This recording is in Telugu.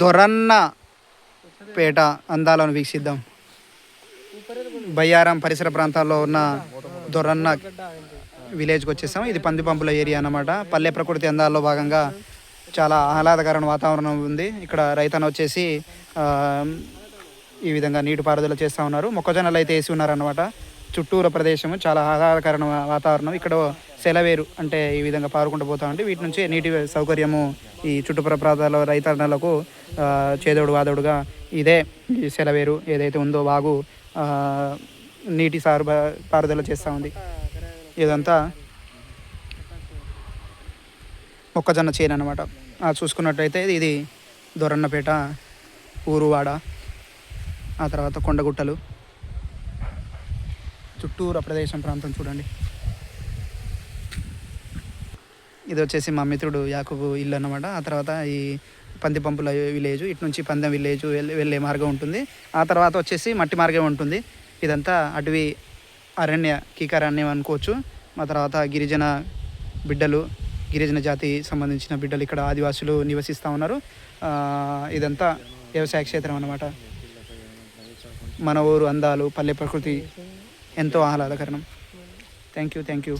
దొరన్న పేట అందాలను వీక్షిద్దాం. బయ్యారం పరిసర ప్రాంతాల్లో ఉన్న దొరన్న విలేజ్కి వచ్చేసాం. ఇది పందిపంపుల ఏరియా అన్నమాట. పల్లె ప్రకృతి అందాల్లో భాగంగా చాలా ఆహ్లాదకరమైన వాతావరణం ఉంది. ఇక్కడ రైతన్న వచ్చేసి ఈ విధంగా నీటిపారుదల చేస్తూ ఉన్నారు. మొక్కజొన్నలు అయితే వేసి ఉన్నారన్నమాట. చుట్టూరు ప్రదేశం చాలా ఆహ్లాదకరమైన వాతావరణం. ఇక్కడ సెలవేరు అంటే ఈ విధంగా పారుకుంటూ పోతా ఉంటే వీటి నుంచి నీటి సౌకర్యము ఈ చుట్టుపక్కల ప్రాంతాల రైతన్నలకు చేదోడు వాదోడుగా ఇదే ఈ సెలవేరు ఏదైతే ఉందో వాగు నీటి సారు పారుదల చేస్తూ ఉంది. ఇదంతా మొక్కజొన్న చేను అనమాట చూసుకున్నట్టయితే ఇది దొరన్నపేట ఊరువాడ ఆ తర్వాత కొండగుట్టలు. చుట్టూరు ప్రదేశం ప్రాంతం చూడండి. ఇది వచ్చేసి మా మిత్రుడు యాకబు ఇల్లు అన్నమాట. ఆ తర్వాత ఈ పందిపంపుల విలేజ్ ఇటు నుంచి పందెం విలేజ్ వెళ్ళే- వెళ్ళే మార్గం ఉంటుంది. ఆ తర్వాత వచ్చేసి మట్టి మార్గం ఉంటుంది. ఇదంతా అటవీ అరణ్య కీకారణ్యం అనుకోవచ్చు. ఆ తర్వాత గిరిజన బిడ్డలు గిరిజన జాతి సంబంధించిన బిడ్డలు ఇక్కడ ఆదివాసులు నివసిస్తూ ఉన్నారు. ఇదంతా వ్యవసాయ క్షేత్రం అన్నమాట. మన ఊరు అందాలు పల్లె ప్రకృతి ఎంతో ఆహ్లాదకరణం థ్యాంక్ యూ థ్యాంక్ యూ